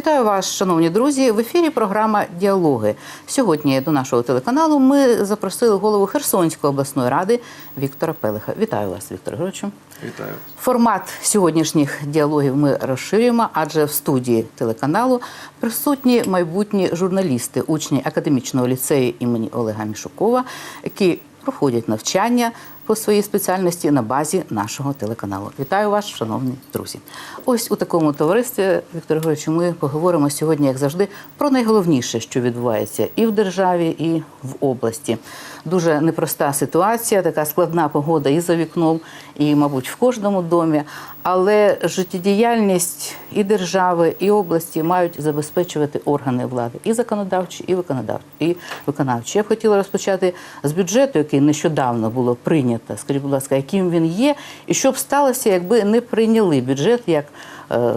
Вітаю вас, шановні друзі. В ефірі програма Діалоги. Сьогодні до нашого телеканалу ми запросили голову Херсонської обласної ради Віктора Пелиха. Вітаю вас, Віктор Григоровичу. Вітаю. Формат сьогоднішніх діалогів ми розширюємо, адже в студії телеканалу присутні майбутні журналісти, учні академічного ліцею імені Олега Мішукова, які проходять навчання по своїй спеціальності на базі нашого телеканалу. Вітаю вас, шановні друзі. Ось у такому товаристві, Віктор Григорович, ми поговоримо сьогодні, як завжди, про найголовніше, що відбувається і в державі, і в області. Дуже непроста ситуація, така складна погода і за вікном, і, мабуть, в кожному домі. Але життєдіяльність і держави, і області мають забезпечувати органи влади і законодавчі, і виконавчі. І виконавчі. Я б хотіла розпочати з бюджету, який нещодавно було прийнято. Скажіть, будь ласка, яким він є, і що б сталося, якби не прийняли бюджет, як е,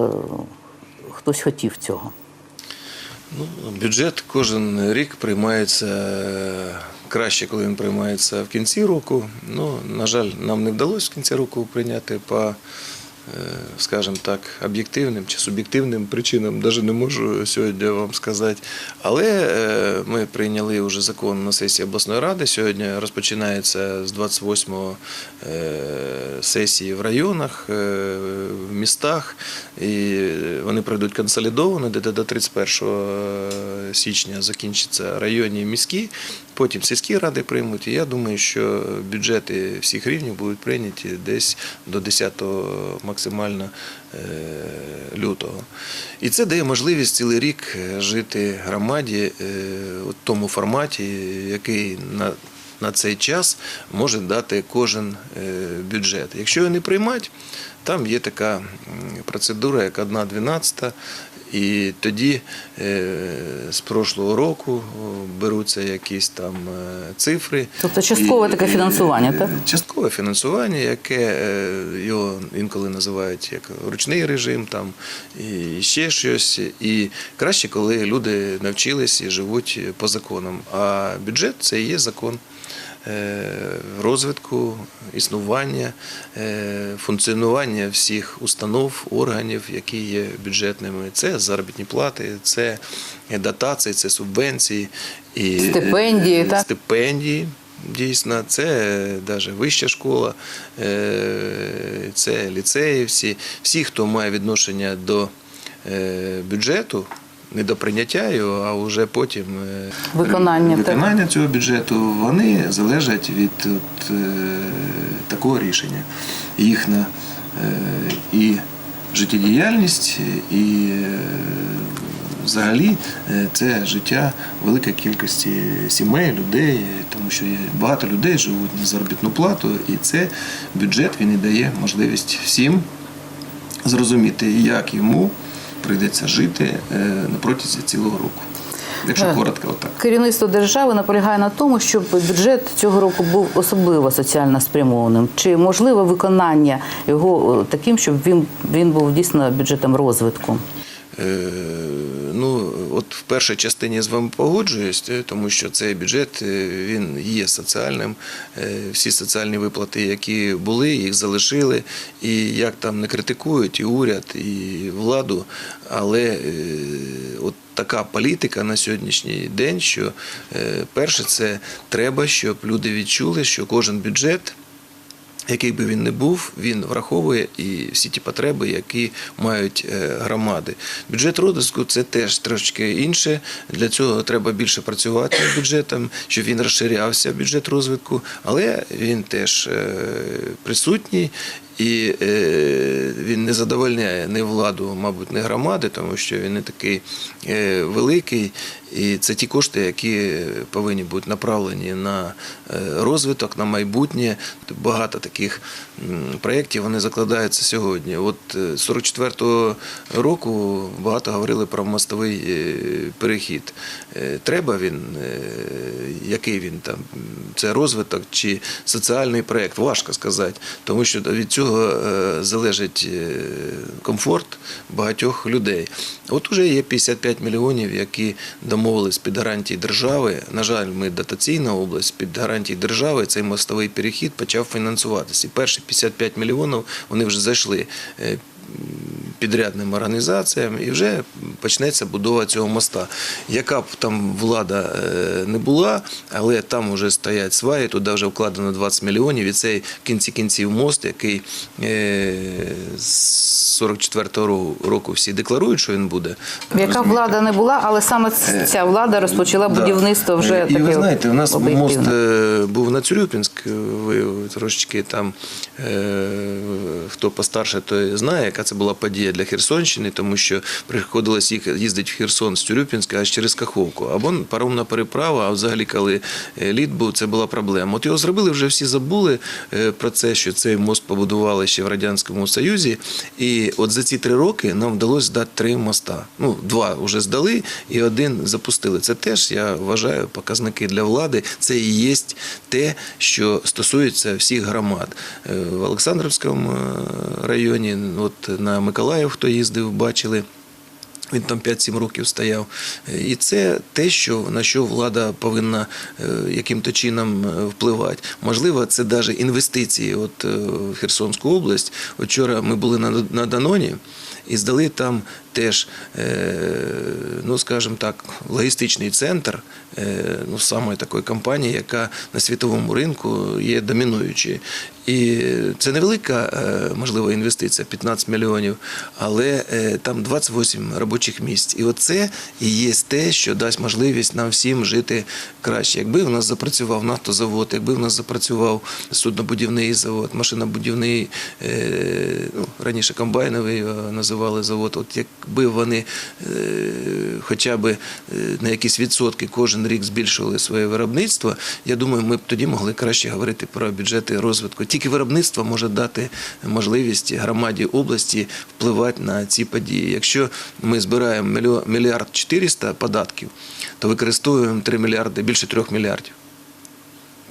хтось хотів цього. Ну, бюджет кожен рік приймається краще, коли він приймається в кінці року. Ну, на жаль, нам не вдалося в кінці року прийняти по, скажімо так, об'єктивним чи суб'єктивним причинам, навіть не можу сьогодні вам сказати. Але е, ми прийняли вже закон на сесії обласної ради. Сьогодні розпочинається з 28 е, сесії в районах, е, в містах. І вони пройдуть консолідовано, де до 31 січня закінчаться районні і міські, потім сільські ради приймуть. І я думаю, що бюджети всіх рівнів будуть прийняті десь до 10 максимально е, лютого. І це дає можливість цілий рік жити громаді в у тому форматі, який на на цей час може дати кожен е, бюджет. Якщо його не приймати, там є така процедура, як 1,12, і тоді е, з прошлого року беруться якісь там е, цифри. Тобто часткове І, таке е, фінансування, так? Часткове фінансування, яке е, його інколи називають як ручний режим, там і ще щось. І краще, коли люди навчились і живуть по законам. А бюджет це і є закон. Е, Розвитку, існування, е, функціонування всіх установ, органів, які є бюджетними. Це заробітні плати, це дотації, це субвенції і Стипендії, е, так? стипендії. Дійсно, це навіть вища школа, це ліцеї, всі, всі, хто має відношення до бюджету, не до прийняття його, а вже потім е, Виконання, виконання цього бюджету, вони залежать від от, е, такого рішення. Їхня е, і життєдіяльність, і е, взагалі е, це життя великої кількості сімей, людей, тому що є багато людей живуть на заробітну плату, і це бюджет він і дає можливість всім зрозуміти, як йому прийдеться жити е, на протязі цілого року. Якщо Е. коротко, отак. Керівництво держави наполягає на тому, щоб бюджет цього року був особливо соціально спрямованим. Чи можливе виконання його е, таким, щоб він, він був дійсно бюджетом розвитку? Е, Ну, в першій частині з вами погоджуюсь, е, тому що цей бюджет е, він є соціальним. Е, Всі соціальні виплати, які були, їх залишили. І як там не критикують і уряд, і владу, але от така політика на сьогоднішній день, що перше, це треба, щоб люди відчули, що кожен бюджет який би він не був, він враховує і всі ті потреби, які мають е, громади. Бюджет розвитку це теж трошки інше. Для цього треба більше працювати над бюджетом, щоб він розширявся бюджет розвитку, але він теж е, присутній. І е, він не задовольняє ні владу, мабуть, не громади, тому що він не такий великий. І це ті кошти, які повинні бути направлені на е, розвиток, на майбутнє. Багато таких проєктів вони закладаються сьогодні. От е, 44-го року багато говорили про мостовий е, перехід. Е, Треба він, е, який він там, це розвиток чи соціальний проєкт, важко сказати, тому що від цього е, залежить е, комфорт багатьох людей. От уже є 55 мільйонів, які домовились під гарантії держави. На жаль, ми дотаційна область під гарантії держави цей мостовий перехід почав фінансуватися. І перші 55 мільйонів вони вже зайшли е, підрядним організаціям і вже почнеться будова цього моста. Яка б там влада е, не була, але там вже стоять сваї, туди вже вкладено 20 мільйонів. І цей кінці кінців мост, який е, з 44-го року всі декларують, що він буде. Яка влада не була, але саме ця влада розпочала будівництво вже таке. і ви знаєте, у нас об'єктивне. мост е, був на Цюрюпінськ. Ви трошечки там е, хто постарше, той знає, яка це була подія для Херсонщини, тому що приходилось їх їздити в Херсон з Цюрюпінська аж через Каховку. Або паромна переправа, а взагалі, коли е, лід був, це була проблема. От його зробили, вже всі забули е, про це, що цей мост побудували ще в Радянському Союзі. І от за ці три роки нам вдалося здати три моста. Ну, два вже здали і один запустили. Це теж, я вважаю, показники для влади. Це і є те, що стосується всіх громад. Е, В Олександрівському е, районі, от на Миколаїв, хто їздив, бачили. Він там 5-7 років стояв. Е, І це те, що, на що влада повинна е, яким-то чином е, впливати. Можливо, це навіть інвестиції от, в Херсонську область. Вчора ми були на Даноні і здали там теж, е, ну скажімо так, логістичний центр е, ну, саме такої компанії, яка на світовому ринку є домінуючою. І це невелика, е, можливо, інвестиція 15 мільйонів, але там 28 робочих місць. І оце і є те, що дасть можливість нам всім жити краще. Якби в нас запрацював нафтозавод, якби в нас запрацював суднобудівний завод, машинобудівний, ну, раніше комбайновий називали завод. От якби вони е, хоча б е, на якісь відсотки кожен рік збільшували своє виробництво, я думаю, ми б тоді могли краще говорити про бюджети розвитку. Тільки виробництво може дати можливість громаді області впливати на ці події. Якщо ми збираємо мільярд 400 податків, то використовуємо 3 мільярди, більше 3 мільярдів.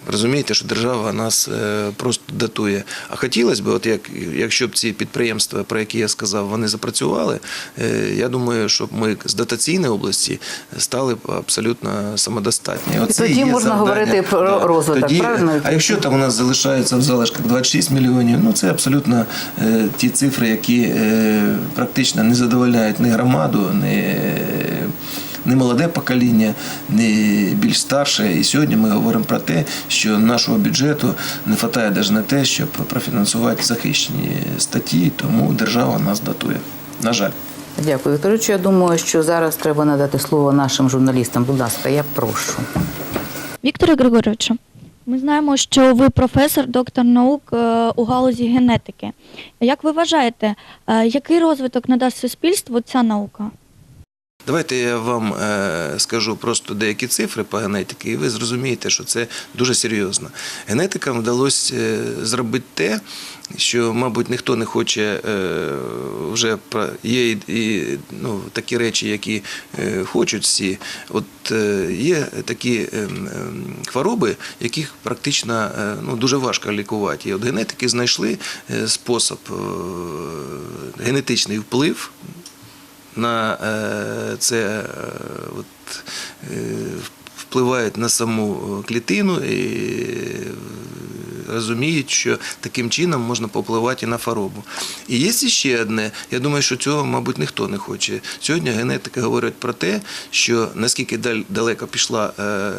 Розумієте, що держава нас е, просто датує. А хотілося б, от як, якщо б ці підприємства, про які я сказав, вони запрацювали, е, я думаю, щоб ми з дотаційної області стали б абсолютно самодостатні. Оце тоді можна говорити про розвиток, правильно? А якщо там у нас залишається в залишках 26 мільйонів, ну це абсолютно е, ті цифри, які практично не задовольняють ні громаду, ні, ні молоде покоління, ні більш старше. І сьогодні ми говоримо про те, що нашого бюджету не вистачає навіть на те, щоб профінансувати захищені статті, тому держава нас датує. На жаль. Дякую, Вікторовичу. Я думаю, що зараз треба надати слово нашим журналістам. Будь ласка, я прошу. Вікторе Григоровичу, ми знаємо, що ви професор, доктор наук е, у галузі генетики. Як ви вважаєте, е, який розвиток надасть суспільству ця наука? Давайте я вам е, скажу просто деякі цифри по генетиці, і ви зрозумієте, що це дуже серйозно. Генетикам вдалося е, зробити те, що, мабуть, ніхто не хоче е, вже є і, ну, такі речі, які хочуть всі. От є такі ем, ем, хвороби, яких практично ну, дуже важко лікувати. І от генетики знайшли спосіб, генетичний вплив на е, це е, от, е, впливають на саму клітину і розуміють, що таким чином можна попливати і на хворобу. І є ще одне, я думаю, що цього, мабуть, ніхто не хоче. Сьогодні генетика говорить про те, що наскільки далеко пішла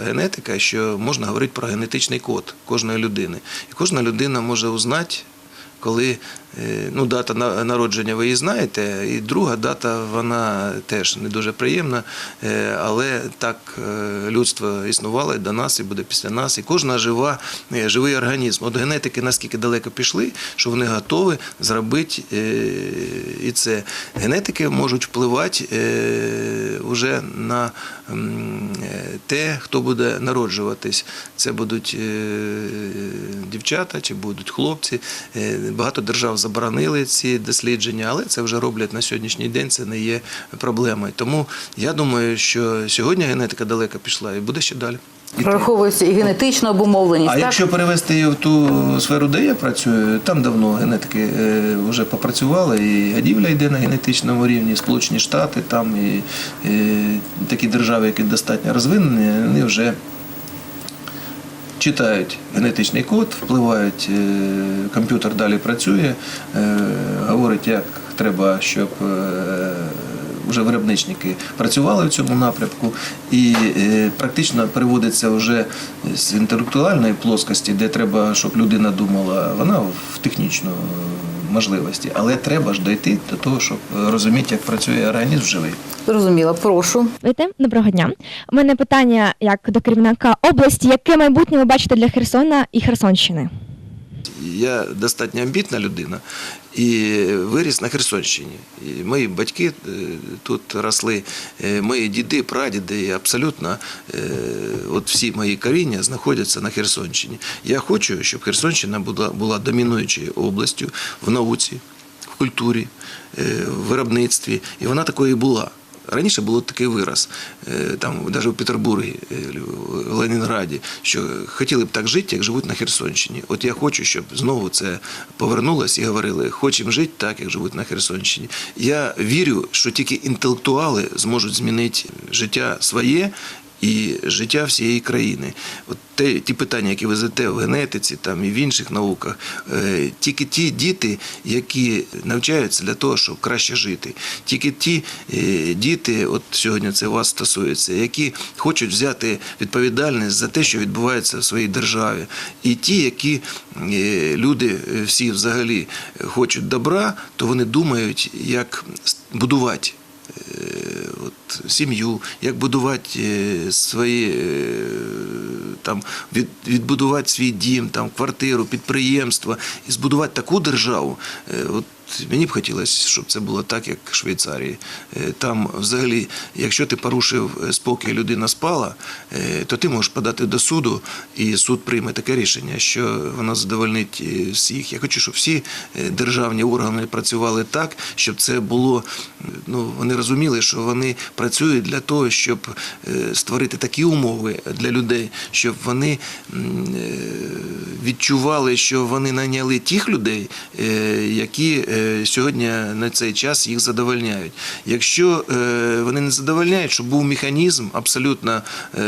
генетика, що можна говорити про генетичний код кожної людини. І кожна людина може узнати, коли ну, дата народження ви її знаєте, і друга дата вона теж не дуже приємна, е, але так е, людство існувало і до нас, і буде після нас. І кожна жива, е, живий організм. От генетики наскільки далеко пішли, що вони готові зробити е, і це. Генетики можуть впливати е, уже на е, те, хто буде народжуватись. Це будуть е, дівчата чи будуть хлопці. Е, Багато держав заборонили ці дослідження, але це вже роблять на сьогоднішній день. Це не є проблемою. Тому я думаю, що сьогодні генетика далеко пішла і буде ще далі. І Прораховується і генетична обумовленість. а так? якщо перевести її в ту сферу, де я працюю, там давно генетики е, вже попрацювали, і годівля йде на генетичному рівні, Сполучені Штати, там і, і такі держави, які достатньо розвинені, вони вже читають генетичний код, впливають, е, комп'ютер далі працює, е, говорить, як треба, щоб е, вже виробничники працювали в цьому напрямку, і практично переводиться вже з інтелектуальної плоскості, де треба, щоб людина думала, вона в технічну можливості, але треба ж дойти до того, щоб розуміти, як працює організм живий. Зрозуміло, прошу. Вийти. Доброго дня. У мене питання як до керівника області. Яке майбутнє ви бачите для Херсона і Херсонщини? Я достатньо амбітна людина і виріс на Херсонщині. І мої батьки е, тут росли, е, мої діди, прадіди, і абсолютно е, от всі мої коріння знаходяться на Херсонщині. Я хочу, щоб Херсонщина була, була домінуючою областю в науці, в культурі, в виробництві. І вона такою і була. Раніше було такий вираз, е, там навіть у Петербургі, е, в Ленінграді, що хотіли б так жити, як живуть на Херсонщині. От я хочу, щоб знову це повернулося і говорили, хочемо жити так, як живуть на Херсонщині. Я вірю, що тільки інтелектуали зможуть змінити життя своє. І життя всієї країни. От те, ті питання, які ви задаєте в генетиці там, і в інших науках, е, тільки ті діти, які навчаються для того, щоб краще жити, тільки ті е, діти, от сьогодні це вас стосується, які хочуть взяти відповідальність за те, що відбувається в своїй державі, і ті, які е, люди е, всі взагалі хочуть добра, то вони думають, як будувати от, сім'ю, як будувати е, свої е, там від, відбудувати свій дім, там квартиру, підприємство і збудувати таку державу. е, Мені б хотілося, щоб це було так, як в Швейцарії. Е, Там, взагалі, якщо ти порушив е, спокій, людина спала, е, то ти можеш подати до суду, і суд прийме таке рішення, що воно задовольнить всіх. Я хочу, щоб всі державні органи працювали так, щоб це було. Ну вони розуміли, що вони працюють для того, щоб створити такі умови для людей, щоб вони відчували, що вони найняли тих людей, які сьогодні на цей час їх задовольняють. Якщо е, вони не задовольняють, щоб був механізм абсолютно е,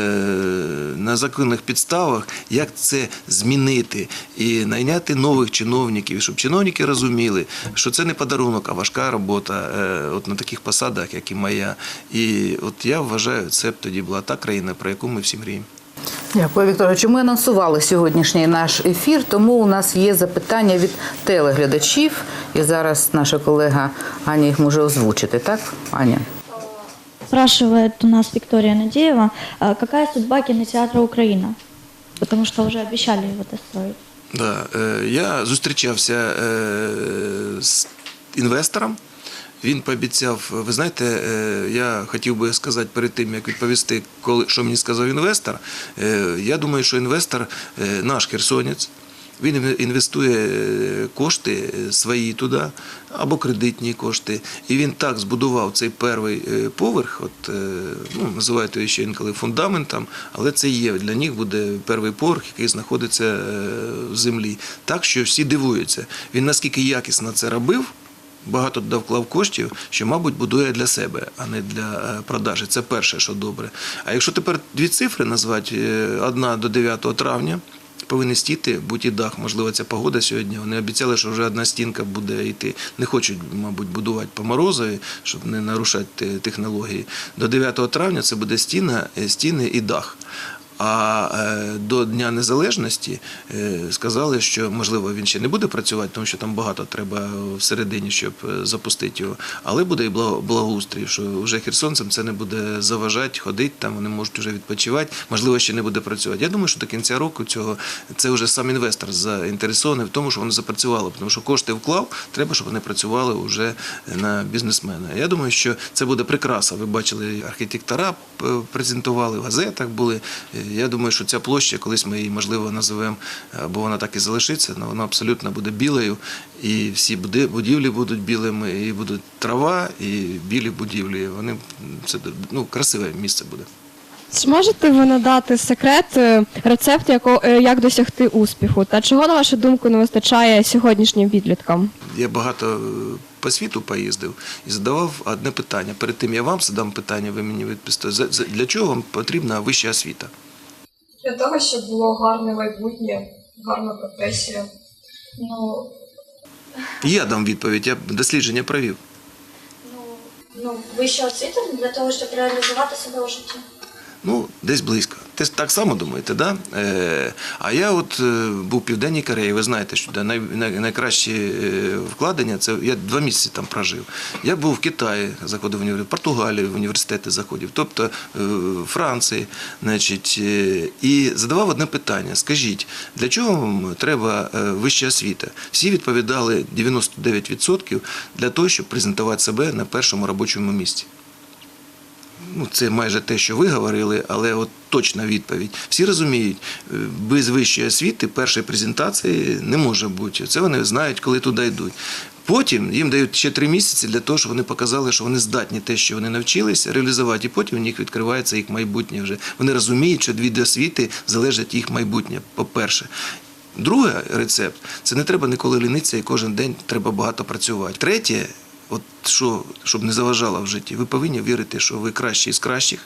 на законних підставах, як це змінити і найняти нових чиновників, щоб чиновники розуміли, що це не подарунок, а важка робота е, от на таких посадах, як і моя. І от я вважаю, це б тоді була та країна, про яку ми всі мріємо. Дякую, Вікторовичу. Ми анонсували сьогоднішній наш ефір, тому у нас є запитання від телеглядачів. І зараз наша колега Аня їх може озвучити, так? Аня? Спрашивает у нас Виктория Надеева, какая судьба кинотеатра Украина? Потому что уже обещали его достроить. Да, е, я зустрічався е, з інвестором. Він пообіцяв, ви знаєте, е, я хотів би сказати перед тим, як відповісти, що мені сказав інвестор. е, Я думаю, що інвестор е, наш херсонець. Він інвестує кошти свої туди або кредитні кошти. І він так збудував цей перший поверх, от, ну, називають його ще інколи фундаментом, але це є. Для них буде перший поверх, який знаходиться в землі. Так що всі дивуються. Він наскільки якісно це робив. Багато туди вклав коштів, що, мабуть, будує для себе, а не для е, продажі. Це перше, що добре. А якщо тепер дві цифри назвати, е, одна до 9 травня, повинні стіти, будь і дах. Можливо, ця погода сьогодні. Вони обіцяли, що вже одна стінка буде йти. Не хочуть, мабуть, будувати по морозові, щоб не нарушати технології. До 9 травня це буде стіна, е, стіни і дах. А е, до Дня Незалежності е, сказали, що можливо він ще не буде працювати, тому що там багато треба всередині, щоб е, запустити його. Але буде і благо- благоустрій, що вже херсонцям це не буде заважати, ходити там, вони можуть вже відпочивати. Можливо, ще не буде працювати. Я думаю, що до кінця року цього це вже сам інвестор заінтересований в тому, що воно запрацювало, тому що кошти вклав, треба, щоб вони працювали вже на бізнесмена. Я думаю, що це буде прикраса. Ви бачили, архітектора презентували в газетах були. Е, Я думаю, що ця площа, колись ми її можливо називемо, або вона так і залишиться, але вона абсолютно буде білою, і всі будівлі будуть білими, і будуть трава, і білі будівлі. Вони це ну красиве місце буде. Чи можете ви надати секрет, е, рецепт, е, як досягти успіху? Та чого, на вашу думку, не вистачає сьогоднішнім підліткам? Я багато е, по світу поїздив і задавав одне питання. Перед тим я вам задам питання, ви мені відповісте. Для чого вам потрібна вища освіта? Для того, щоб було гарне майбутнє, гарна професія. Ну, Я дам відповідь, я дослідження провів. ну, ну, вища освіта для того, щоб реалізувати себе у житті? Ну, десь близько. Ти так само думаєте, да? Е, а я от е, був в Південній Кореї, ви знаєте, що де най, най, найкращі е, вкладення, це я два місяці там прожив. Я був в Китаї, заходив в університет, Португалії в університети заходив, тобто е, Франції, значить, е, і задавав одне питання: скажіть, для чого вам треба е, вища освіта? Всі відповідали 99% для того, щоб презентувати себе на першому робочому місці. Ну, це майже те, що ви говорили, але от точна відповідь. Всі розуміють, е, без вищої освіти першої презентації не може бути. Це вони знають, коли туди йдуть. Потім їм дають ще три місяці для того, щоб вони показали, що вони здатні те, що вони навчилися, реалізувати, і потім у них відкривається їх майбутнє вже. Вони розуміють, що від освіти залежить їх майбутнє, по-перше. Другий рецепт це не треба ніколи лінитися і кожен день треба багато працювати. Третє, от що, щоб не заважало в житті, ви повинні вірити, що ви кращі із кращих,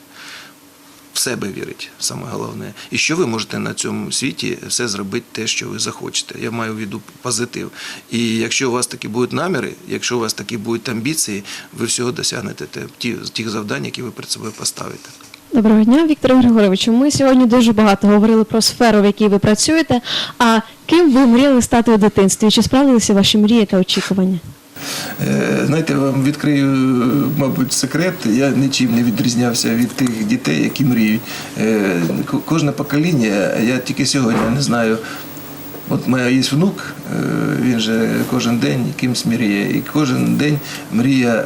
в себе вірить, саме головне. І що ви можете на цьому світі все зробити те, що ви захочете. Я маю в виду позитив. І якщо у вас такі будуть наміри, якщо у вас такі будуть амбіції, ви всього досягнете тих завдань, які ви перед собою поставите. Доброго дня, Віктор Григоровичу. Ми сьогодні дуже багато говорили про сферу, в якій ви працюєте. А ким ви мріяли стати у дитинстві? Чи справдилися ваші мрії та очікування? Е, Знаєте, вам відкрию, мабуть, секрет. Я нічим не відрізнявся від тих дітей, які мріють. Е, Кожне покоління, я тільки сьогодні не знаю. От моя є внук, е, він же кожен день кимсь мріє, і кожен день мрія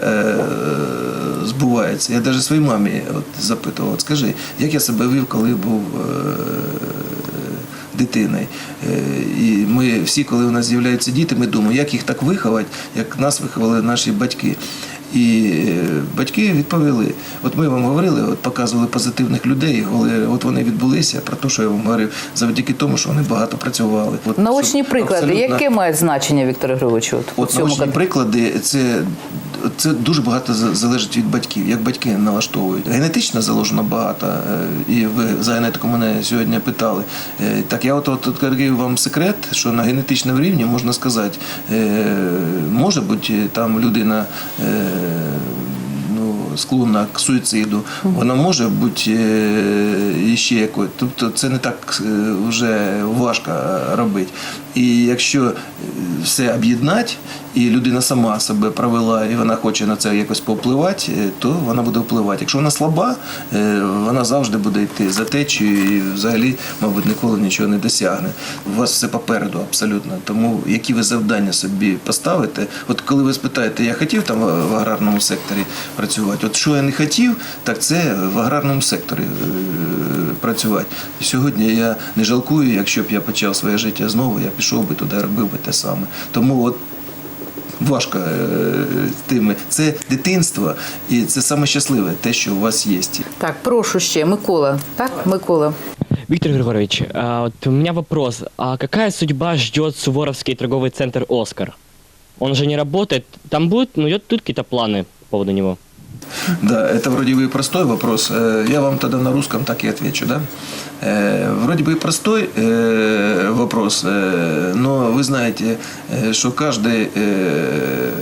збувається. Я навіть своїй мамі от запитував, от скажи, як я себе вів, коли був дитиною. Е, І ми всі, коли у нас з'являються діти, ми думаємо, як їх так виховати, як нас виховали наші батьки. І е, батьки відповіли: от ми вам говорили, от показували позитивних людей, але от вони відбулися про те, що я вам говорив, завдяки тому, що вони багато працювали. От, Наочні приклади, абсолютно- яке мають значення, Віктор Григорович? От, у От цьому наочні приклади, це, це дуже багато залежить від батьків, як батьки налаштовують. Генетично заложено багато, е, і ви за генетику мене сьогодні питали. Е, Так я от, от відкрию вам секрет, що на генетичному рівні можна сказати, е, може бути там людина. Ну, склонна к суїциду, вона може бути е, іще якою. Тобто це не так вже важко робити. І якщо е, все об'єднати, і людина сама себе провела, і вона хоче на це якось повпливати, е, то вона буде впливати. Якщо вона слаба, е, вона завжди буде йти за течією і взагалі, мабуть, ніколи нічого не досягне. У вас все попереду абсолютно. Тому які ви завдання собі поставите, от коли ви спитаєте, я хотів там в аграрному секторі працювати, от що я не хотів, так це в аграрному секторі працювати. І сьогодні я не жалкую, якщо б я почав своє життя знову, я пішов би туди, робив би те саме. Тому от важко е, тими. Це дитинство, і це саме щасливе, те, що у вас є. Так, прошу ще, Микола. Так, Микола. Виктор Григорьевич, а, вот у меня вопрос. А какая судьба ждет Суворовский торговый центр «Оскар»? Он же не работает. Там будет, ну, тут какие-то планы по поводу него? Да, это вроде бы и простой вопрос. Э, Я вам тогда на русском так и отвечу, да? Э, Вроде бы и простой э, вопрос, э, но вы знаете, э, что каждый э,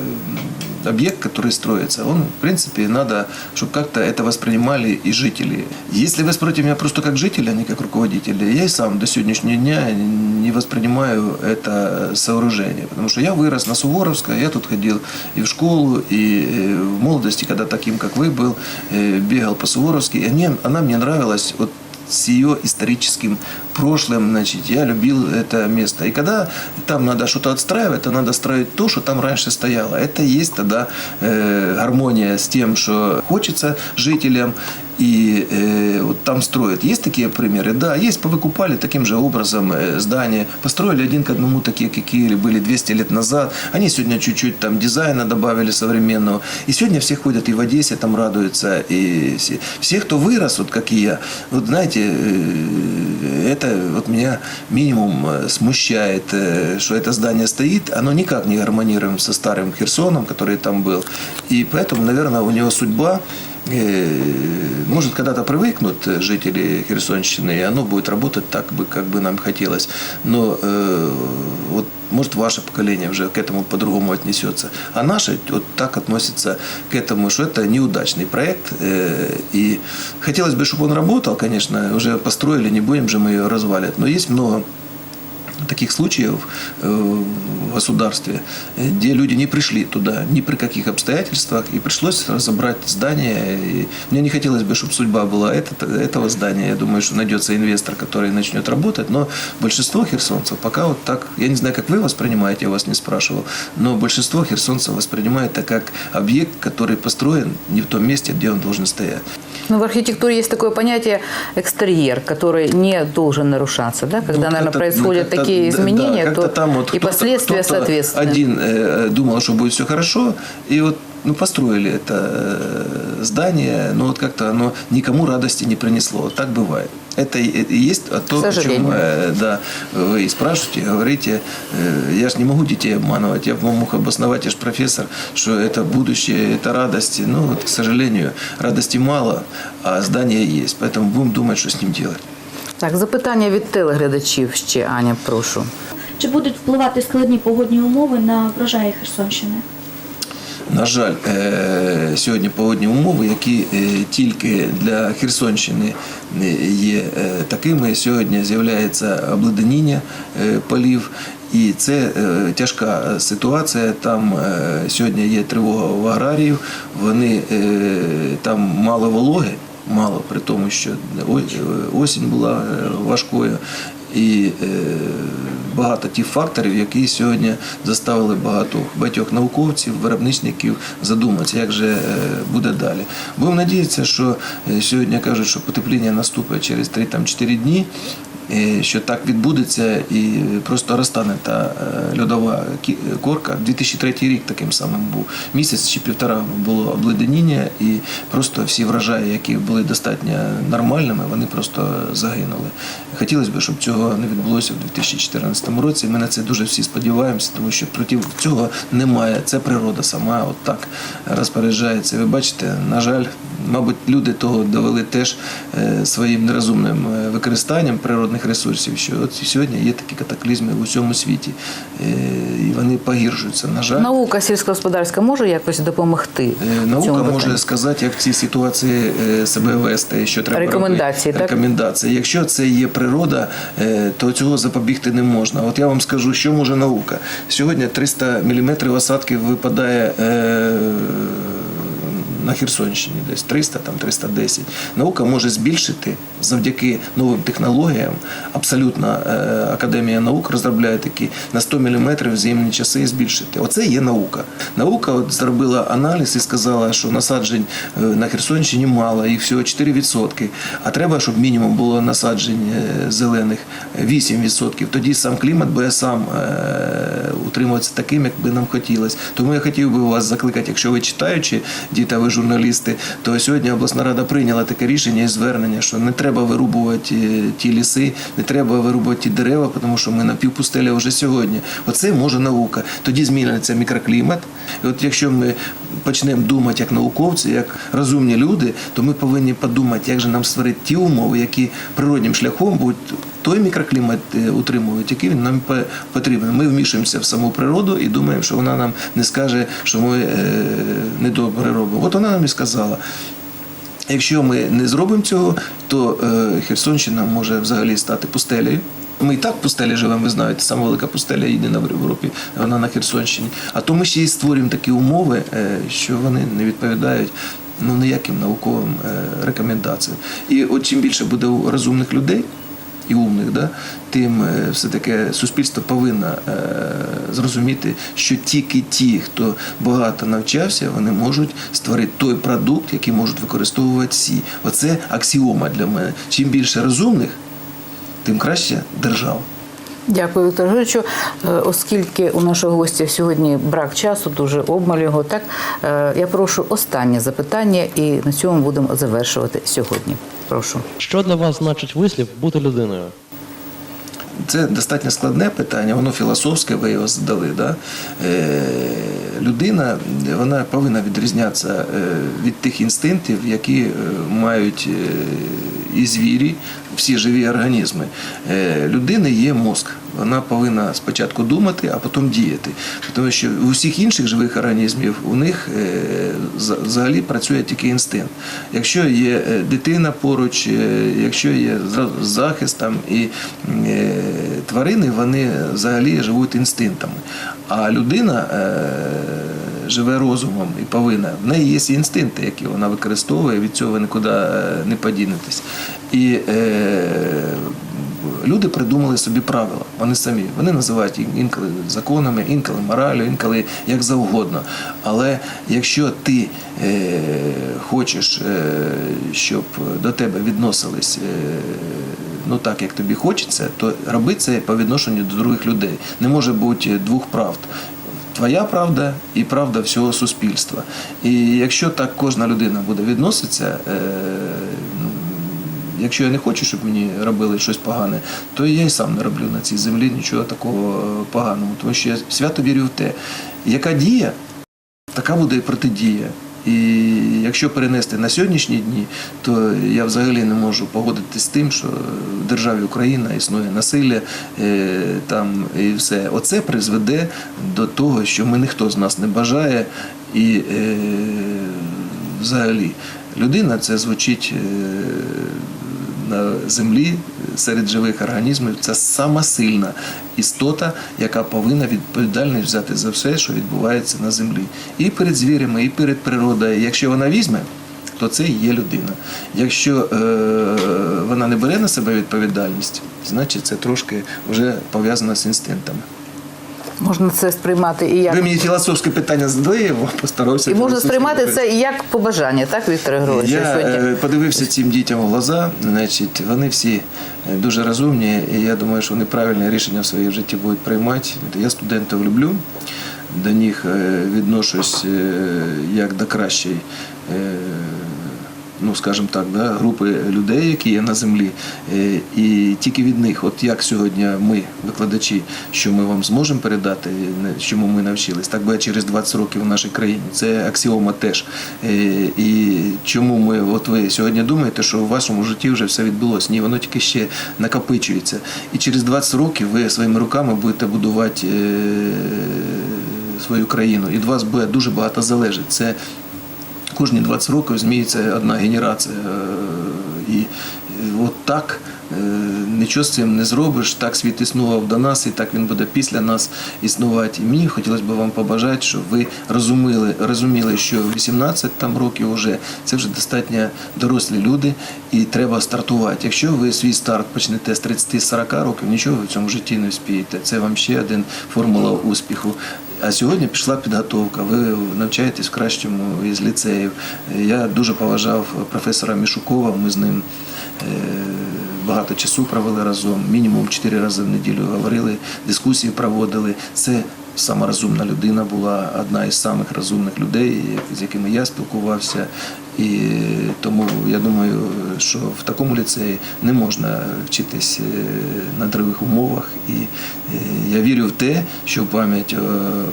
объект, который строится, он, в принципе, надо, чтобы как-то это воспринимали и жители. Если вы спросите меня просто как жителя, а не как руководителя, я и сам до сегодняшнего дня не воспринимаю это сооружение, потому что я вырос на Суворовской, я тут ходил и в школу, и э, в молодости, когда таким, как вы был, э, бегал по Суворовской, и мне, она мне нравилась. Вот с ее историческим прошлым, значит, я любил это место. И когда там надо что-то отстраивать, то надо строить то, что там раньше стояло. Это и есть тогда э, гармония с тем, что хочется жителям, и э, вот там строят. Есть такие примеры? Да, есть. Повыкупали таким же образом э, здания, построили один к одному такие, какие были 200 лет назад. Они сегодня чуть-чуть там дизайна добавили современного. И сегодня все ходят и в Одессе там радуются. И все, все кто вырос, вот как и я, вот знаете, э, это вот меня минимум э, смущает, что это здание стоит. Оно никак не гармонирует со старым Херсоном, который там был. И поэтому, наверное, у него судьба может, когда-то привыкнут жители Херсонщины, и оно будет работать так, бы, как бы нам хотелось. Но э, вот, может, ваше поколение уже к этому по-другому отнесется. А наше вот так относится к этому, что это неудачный проект. э, И хотелось бы, чтобы он работал, конечно, уже построили, не будем же мы ее разваливать. Но есть много таких случаев э, в государстве, где люди не пришли туда ни при каких обстоятельствах, и пришлось разобрать здание. И мне не хотелось бы, чтобы судьба была это, этого здания. Я думаю, что найдется инвестор, который начнет работать, но большинство херсонцев пока вот так, я не знаю, как вы воспринимаете, я вас не спрашивал, но большинство херсонцев воспринимает это как объект, который построен не в том месте, где он должен стоять. Ну, в архитектуре есть такое понятие экстерьер, который не должен нарушаться, да? Когда, Ну, наверное, как-то- происходят как-то- такие да, изменения, как-то то там вот и кто-то- последствия кто-то соответственно. Один э, думал, что будет все хорошо, и вот ну, построили это э, здание, но вот как-то оно никому радости не принесло. Так бывает. Это и есть а то, о чем э, да, вы и спрашиваете, говорите. Э, Я же не могу детей обманывать, я мог обосновать, я же профессор, что это будущее, это радости. Ну, вот, к сожалению, радости мало, а здание есть. Поэтому будем думать, что с ним делать. Так, запитання від телеглядачів ще, Аня, прошу. Чи будуть впливати складні погодні умови на врожаї Херсонщини? На жаль, е, сьогодні погодні умови, які е, тільки для Херсонщини е, є такими. Сьогодні з'являється обледеніння полів. І це тяжка ситуація. Там сьогодні є тривога в аграріїв. Вони там мало вологи, мало при тому, що осінь була е, важкою. І е, багато тих факторів, які сьогодні заставили багато багатьох науковців, виробничників задуматися, як же е, буде далі. Будемо надіятися, що сьогодні кажуть, що потепління наступить через 3-4 дні. Що так відбудеться і просто розтане та е, льодова корка. 2003 рік таким самим був місяць чи півтора було обледеніння, і просто всі врожаї, які були достатньо нормальними, вони просто загинули. Хотілося б, щоб цього не відбулося в 2014 році. Ми на це дуже всі сподіваємося, тому що проти цього немає. Це природа сама от так розпоряджається. Ви бачите, на жаль, мабуть, люди того довели теж е, своїм нерозумним е, використанням природних ресурсів, що от сьогодні є такі катаклізми в усьому світі, Е, і вони погіршуються. На жаль. Наука сільськогосподарська може якось допомогти? Е, Наука цьому може питанні? сказати, як в цій ситуації е, себе вести, що треба Рекомендації, робити. так? Рекомендації. Якщо це є природа, то цього запобігти не можна. От я вам скажу, що може наука. Сьогодні 300 мм осадків випадає. На Херсонщині десь 300, там 310. Наука може збільшити завдяки новим технологіям. Абсолютно е, Академія наук розробляє такі на 100 мм зимні часи збільшити. Оце є наука. Наука от зробила аналіз і сказала, що насаджень е, на Херсонщині мало, їх всього 4%. А треба, щоб мінімум було насаджень е, зелених 8%. Тоді сам клімат буде сам утримуватися таким, як би нам хотілося. Тому я хотів би вас закликати, якщо ви читаючи, діти, ви журналісти, то сьогодні обласна рада прийняла таке рішення і звернення, що не треба вирубувати е, ті ліси, не треба вирубувати ті дерева, тому що ми на півпустелі вже сьогодні. Оце може наука. Тоді зміниться мікроклімат. І от якщо ми почнемо думати як науковці, як розумні люди, то ми повинні подумати, як же нам створити ті умови, які природнім шляхом будуть той мікроклімат е, утримують, який він нам по- потрібен. Ми вмішуємося в саму природу і думаємо, що вона нам не скаже, що ми е, недобре робимо. От вона нам і сказала. Якщо ми не зробимо цього, то е, Херсонщина може взагалі стати пустелею. Ми і так пустелі живемо, ви знаєте, сама велика пустеля єдина в Європі, вона на Херсонщині. А то ми ще й створюємо такі умови, е, що вони не відповідають ну, ніяким науковим е, рекомендаціям. І от чим більше буде розумних людей, і умних, да, тим е, все-таки суспільство повинно е, зрозуміти, що тільки ті, хто багато навчався, вони можуть створити той продукт, який можуть використовувати всі. Оце аксіома для мене. Чим більше розумних, тим краще держава. Дякую, Віктор Григоровичу. Е, Оскільки у нашого гостя сьогодні брак часу, дуже обмаль його, так е, я прошу останнє запитання, і на цьому будемо завершувати сьогодні. Прошу. Що для вас значить вислів бути людиною? це достатньо складне питання, воно філософське, ви його задали. Да? Е, людина вона повинна відрізнятися е, від тих інстинктів, які е, мають е, і звірі, всі живі організми. Е, людини є мозк. Вона повинна спочатку думати, а потім діяти. Тому що у всіх інших живих організмів у них е, взагалі працює тільки інстинкт. Якщо є е, дитина поруч, якщо є захист там і тварини, вони взагалі живуть інстинктами. А людина живе розумом і повинна. В неї є інстинкти, які вона використовує, від цього нікуди е, не подінетесь. І е, люди придумали собі правила. Вони самі. Вони називають їх інколи законами, інколи моралю, інколи як завгодно. Але якщо ти е, хочеш, е, щоб до тебе відносились е, ну так, як тобі хочеться, то роби це по відношенню до других людей. Не може бути двох правд. Твоя правда і правда всього суспільства. І якщо так кожна людина буде відноситися, е, ну, якщо я не хочу, щоб мені робили щось погане, то я і сам не роблю на цій землі нічого такого поганого. Тому що я свято вірю в те, яка дія, така буде і протидія. І якщо перенести на сьогоднішні дні, то я взагалі не можу погодитись з тим, що в державі Україна існує насилля е, там і все. Оце призведе до того, що ми ніхто з нас не бажає, і е, взагалі людина це звучить. Е, на землі серед живих організмів це сама сильна істота, яка повинна відповідальність взяти за все, що відбувається на землі. І перед звірями, і перед природою. Якщо вона візьме, то це і є людина. Якщо е, вона не бере на себе відповідальність, значить це трошки вже пов'язано з інстинктами. Можна це сприймати і як Ви мені філософське питання задали, я постарався. і можна сприймати це і як побажання, так, Віктор Григорович? Я сьогодні? е, подивився цим дітям в глаза. Значить, вони всі е, дуже розумні, і я думаю, що вони правильне рішення в своїй житті будуть приймати. Я студентів люблю, до них е, відношусь як до кращої. Ну, скажімо так, да, групи людей, які є на землі, Е, і тільки від них, от як сьогодні ми, викладачі, що ми вам зможемо передати, чому ми навчились, так буде через 20 років в нашій країні. Це аксіома теж. Е, І чому ми, от ви сьогодні думаєте, що у вашому житті вже все відбулося? Ні, воно тільки ще накопичується. І через 20 років ви своїми руками будете будувати е, свою країну. І від вас буде дуже багато залежить. Це кожні 20 років зміється одна генерація. І от так е, нічого з цим не зробиш. Так світ існував до нас, і так він буде після нас існувати. І мені хотілося б вам побажати, щоб ви розуміли, розуміли, що 18 там років вже це вже достатньо дорослі люди, і треба стартувати. Якщо ви свій старт почнете з 30-40 років, нічого ви в цьому житті не вспієте. Це вам ще один формула успіху. А сьогодні пішла підготовка. Ви навчаєтесь в кращому із ліцеїв. Я дуже поважав професора Мішукова. Ми з ним е, багато часу провели разом. Мінімум чотири рази в неділю говорили, дискусії проводили. Це сама розумна людина була одна із самих розумних людей, з якими я спілкувався. І тому я думаю, що в такому ліцеї не можна вчитись е, на других умовах. І е, я вірю в те, що пам'ять е,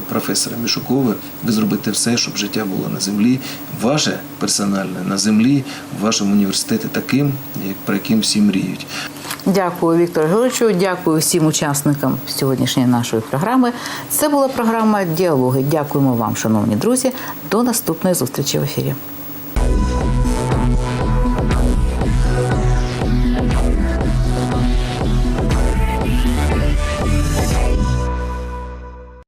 професора Мішукова ви зробите все, щоб життя було на землі, ваше персональне на землі, в вашому університеті таким, як про яким всі мріють. Дякую, Віктору Григоровичу. Дякую всім учасникам сьогоднішньої нашої програми. Це була програма Діалоги. Дякуємо вам, шановні друзі. До наступної зустрічі в ефірі.